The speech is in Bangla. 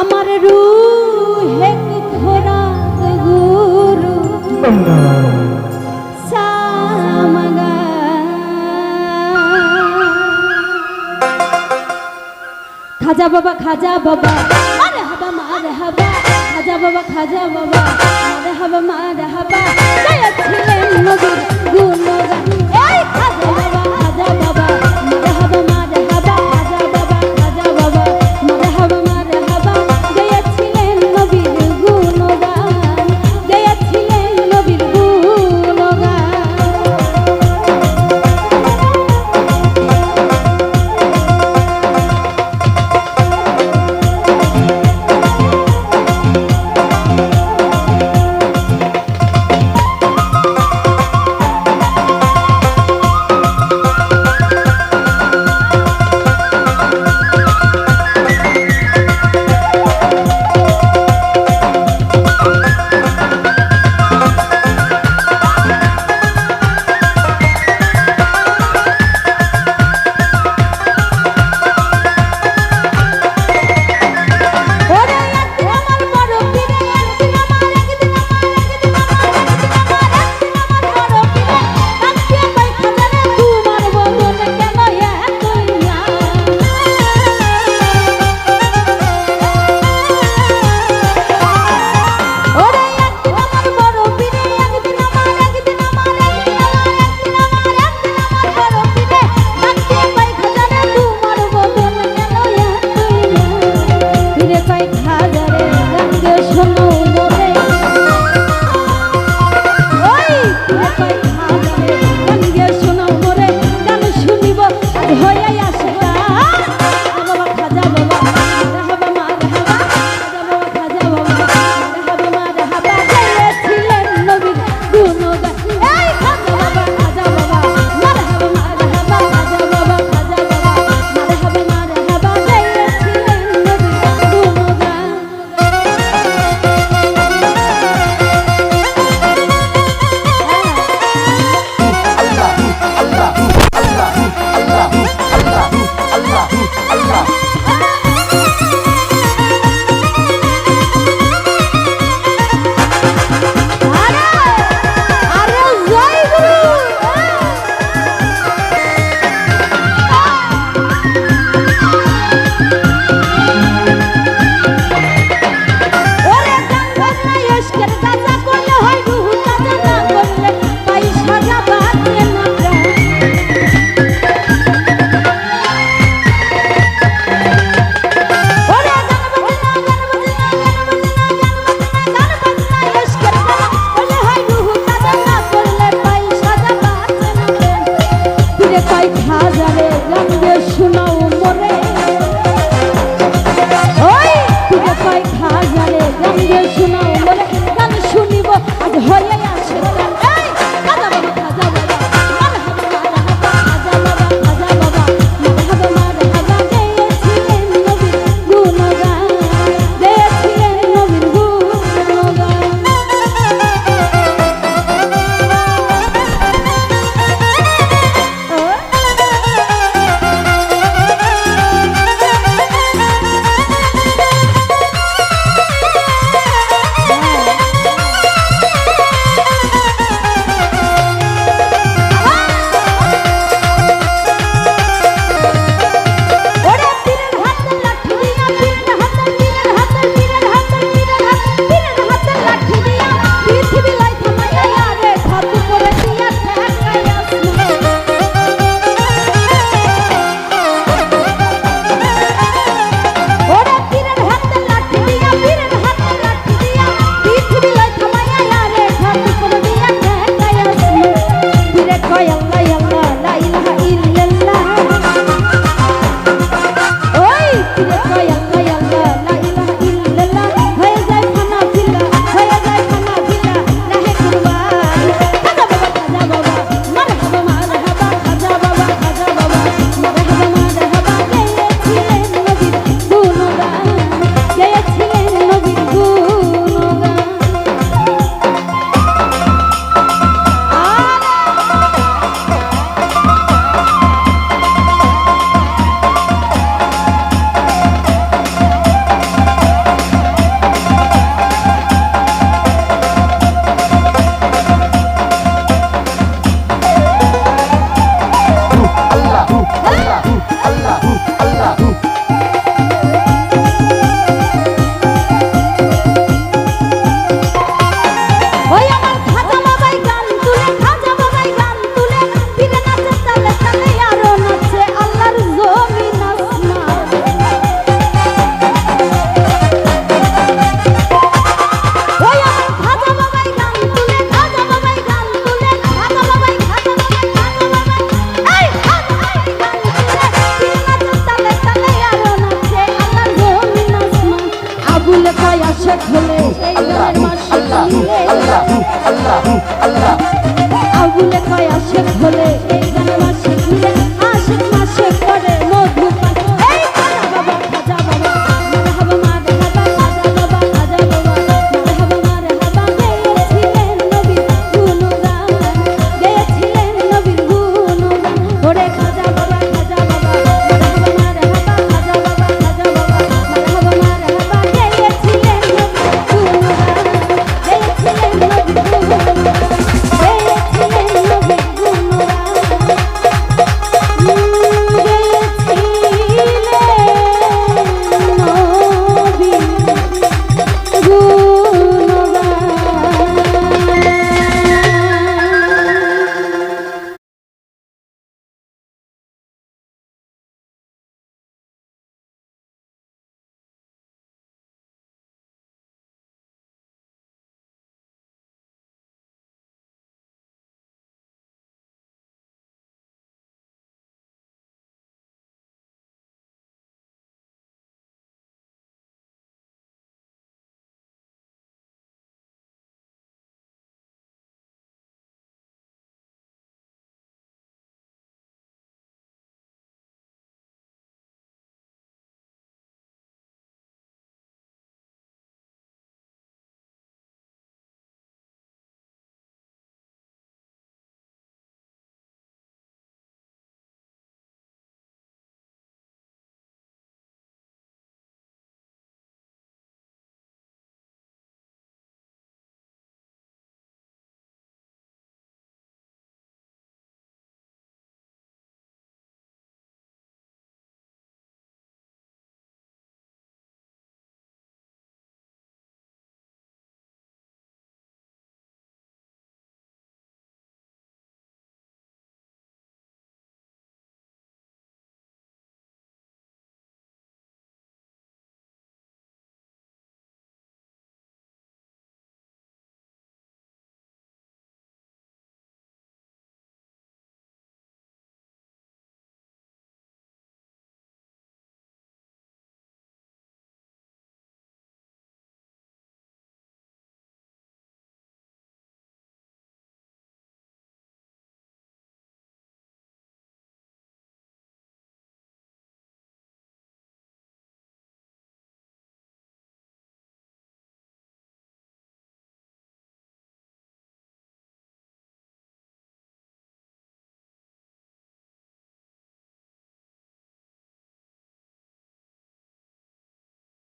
আমার রুহে ঘোরা গুরু। খাজা বাবা খাজা বাবা আরে হাবা মারে হাবা খাজা বাবা খাজা বাবা আরে হাবা মারে হাবা ছিলেন নদীর গুণগান। এই খাজা বাবা খাজা বাবা। কয় আল্লাহ আল্লাহ আল্লাহ আল্লাহ আগুনে কয় আসে খোলে